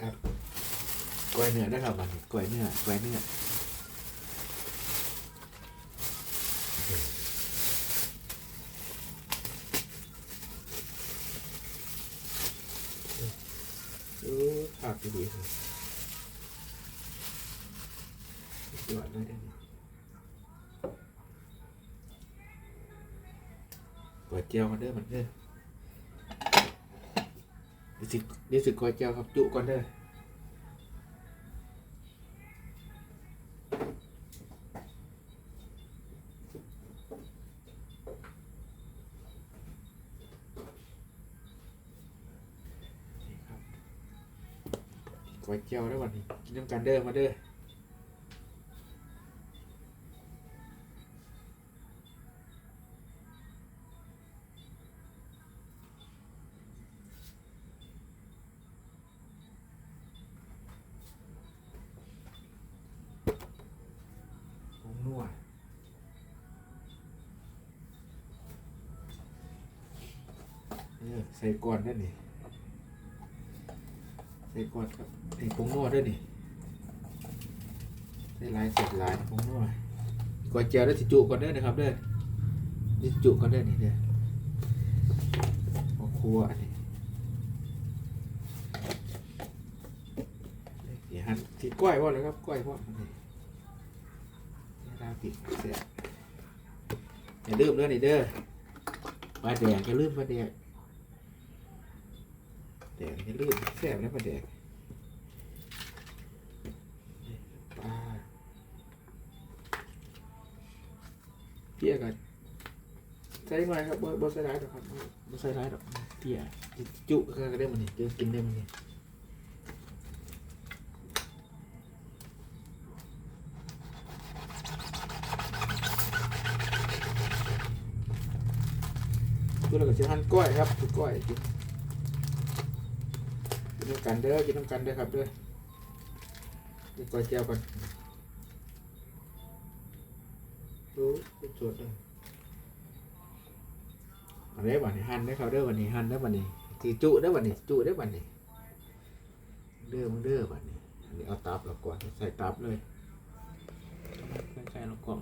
ครับกล้วยเนื้อนะครับมันกล้วยเนื้อกล้วยเนื้อดูผักดีๆยอดเลยเด้อนี่ก๋วยเจียวมาเด้อมันเด้อ เดี๋ยวสิเดี๋ยวสิก๋วยเจียวครับ จุก่อนเด้อนี่ครับก๋วยเจียวได้วันนี้กินน้ำกันเด้อมาเด้อ อใส่ก่อนได้อนี่ใส่ก่อนครับใส่ผงนัวด้วยนี่ใส่ลายเสร็จลายผงนัวก๋วยเจียวได้สิจุก่อนเด้อนะครับเด้อนี่จุก่อนเด้อนี่เด้อพอครัวอันนี้เดี๋ยวหั่นที่ก้อยพ่อเลยครับก้อยพ่ออันนี้นี่ลาปิดเสียอย่าลืมเด้อนี่เด้อปลาแดงอย่าลืมปลาแดง แดงอย่าลืมแซ่บนะปลาแดงปลาเพี้ยกันใส่หน่อยครับบ่บ่ใส่ร้ายดอกครับบ่บ่ใส่ร้ายดอกเพี้ยจุก็ได้มันนี่เดี๋ยวกินได้มันนี่ตัวเราก็จะหั่นก้อยครับคือก้อยกินกิ น้ำกันเด้อกินน้ำกันเด้อครับเด้อนี่ก๋วยเตี๋ยวก่อนดูเป็นสดเลยอะไรบ้านี้หั่นได้ครับเด้อวันนี้หันได้อวันนี้สีจุได้อวันนี้จุได้อวันนี้เด้อมึงเด้อวันนี้อันนี้เอาตับเราก่อนใส่ตับเลยใส่เรากล่อง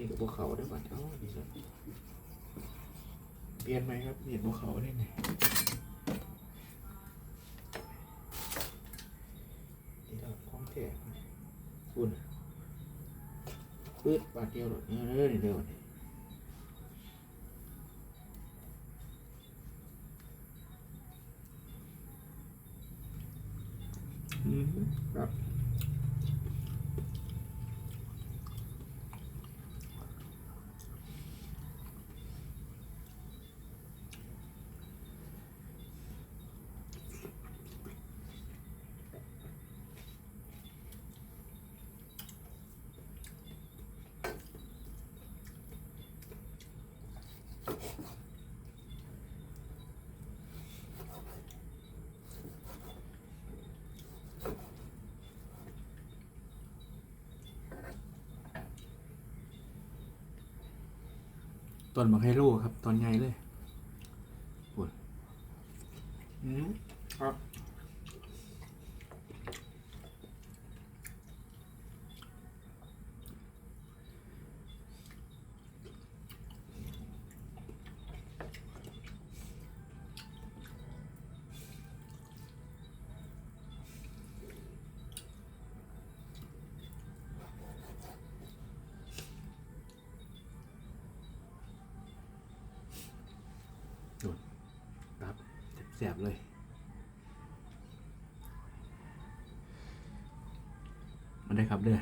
นี่กับพวกเขาได้อบัดเอ้านี่ครับเปลี่ยนไหมครับเปลี่ยนพวกเขาได้ไงนี่เราของแท้คุณปื๊ดบาดเดียวหรอเออเดียวนี่อืมครับ ต้นบังไฮโลครับ ตอนใหญ่เลยปวดอืมครับแสบเลยมาได้ครับเด้อ